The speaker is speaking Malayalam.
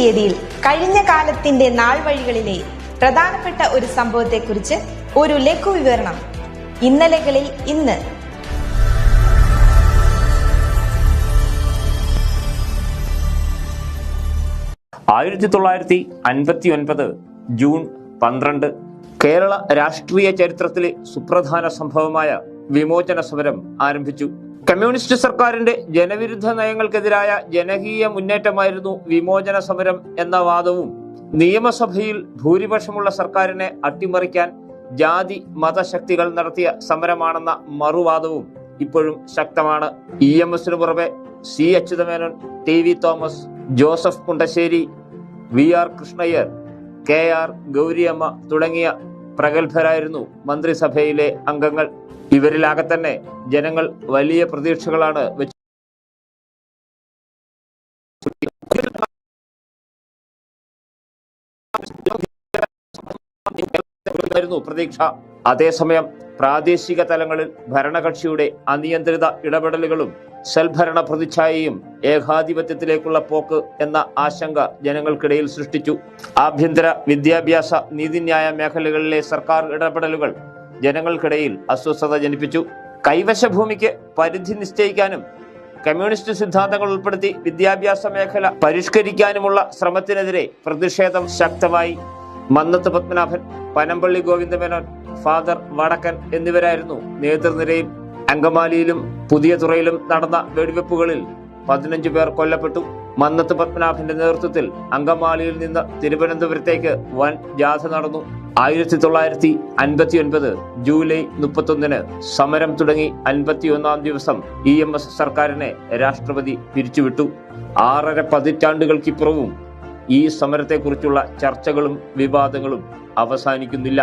വേദിയിൽ കഴിഞ്ഞ കാലത്തിന്റെ നാൾ വഴികളിലെ പ്രധാനപ്പെട്ട ഒരു സംഭവത്തെക്കുറിച്ച് ഒരു ലഘു വിവരണം ഇന്നലകളിൽ ഇന്ന്. ആയിരത്തി തൊള്ളായിരത്തി അൻപത്തി ഒൻപത് ജൂൺ പന്ത്രണ്ട്. കേരള രാഷ്ട്രീയ ചരിത്രത്തിലെ സുപ്രധാന സംഭവമായ വിമോചന സമരം ആരംഭിച്ചു. കമ്മ്യൂണിസ്റ്റ് സർക്കാരിന്റെ ജനവിരുദ്ധ നയങ്ങൾക്കെതിരായ ജനകീയ മുന്നേറ്റമായിരുന്നു വിമോചന സമരം എന്ന വാദവും. നിയമസഭയിൽ ഭൂരിപക്ഷമുള്ള സർക്കാരിനെ അട്ടിമറിക്കാൻ ജാതി മതശക്തികൾ നടത്തിയ സമരമാണെന്ന മറുവാദവും ഇപ്പോഴും ശക്തമാണ്. ഇ എം എസിന് പുറമെ C Achutha Menon T V Thomas Joseph Kundassery V R Krishna Iyer K R Gowriamma തുടങ്ങിയ പ്രഗത്ഭരായിരുന്നു മന്ത്രിസഭയിലെ അംഗങ്ങൾ. ഇവരിലാകെ തന്നെ ജനങ്ങൾ വലിയ പ്രതീക്ഷകളാണ് വെച്ചു പ്രതീക്ഷ. അതേസമയം പ്രാദേശിക തലങ്ങളിൽ ഭരണകക്ഷിയുടെ അനിയന്ത്രിത ഇടപെടലുകളും സൽഭരണ പ്രതിച്ഛായയും ഏകാധിപത്യത്തിലേക്കുള്ള പോക്ക് എന്ന ആശങ്ക ജനങ്ങൾക്കിടയിൽ സൃഷ്ടിച്ചു. ആഭ്യന്തര വിദ്യാഭ്യാസ നീതിന്യായ മേഖലകളിലെ സർക്കാർ ഇടപെടലുകൾ ജനങ്ങൾക്കിടയിൽ അസ്വസ്ഥത ജനിപ്പിച്ചു. കൈവശ ഭൂമിക്ക് പരിധി നിശ്ചയിക്കാനും കമ്മ്യൂണിസ്റ്റ് സിദ്ധാന്തങ്ങൾ ഉൾപ്പെടുത്തി വിദ്യാഭ്യാസ മേഖല പരിഷ്കരിക്കാനുമുള്ള ശ്രമത്തിനെതിരെ പ്രതിഷേധം ശക്തമായി. മന്നത്ത് പത്മനാഭൻ പനമ്പള്ളി ഗോവിന്ദമേനോൻ ഫാദർ വടക്കൻ എന്നിവരായിരുന്നു നേതൃനിരയിൽ അങ്കമാലിയിലും പുതിയ തുറയിലും നടന്ന വെടിവെപ്പുകളിൽ പതിനഞ്ചു പേർ കൊല്ലപ്പെട്ടു. മന്നത്ത് പത്മനാഭന്റെ നേതൃത്വത്തിൽ അങ്കമാലിയിൽ നിന്ന് തിരുവനന്തപുരത്തേക്ക് വൻ ജാഥ നടന്നു. ആയിരത്തി തൊള്ളായിരത്തി അൻപത്തി ഒൻപത് ജൂലൈ മുപ്പത്തൊന്നിന് സമരം തുടങ്ങി. അൻപത്തി ഒന്നാം ദിവസം ഇ എം എസ് സർക്കാരിനെ രാഷ്ട്രപതി പിരിച്ചുവിട്ടു. ആറര പതിറ്റാണ്ടുകൾക്കിപ്പുറവും ഈ സമരത്തെക്കുറിച്ചുള്ള ചർച്ചകളും വിവാദങ്ങളും അവസാനിക്കുന്നില്ല.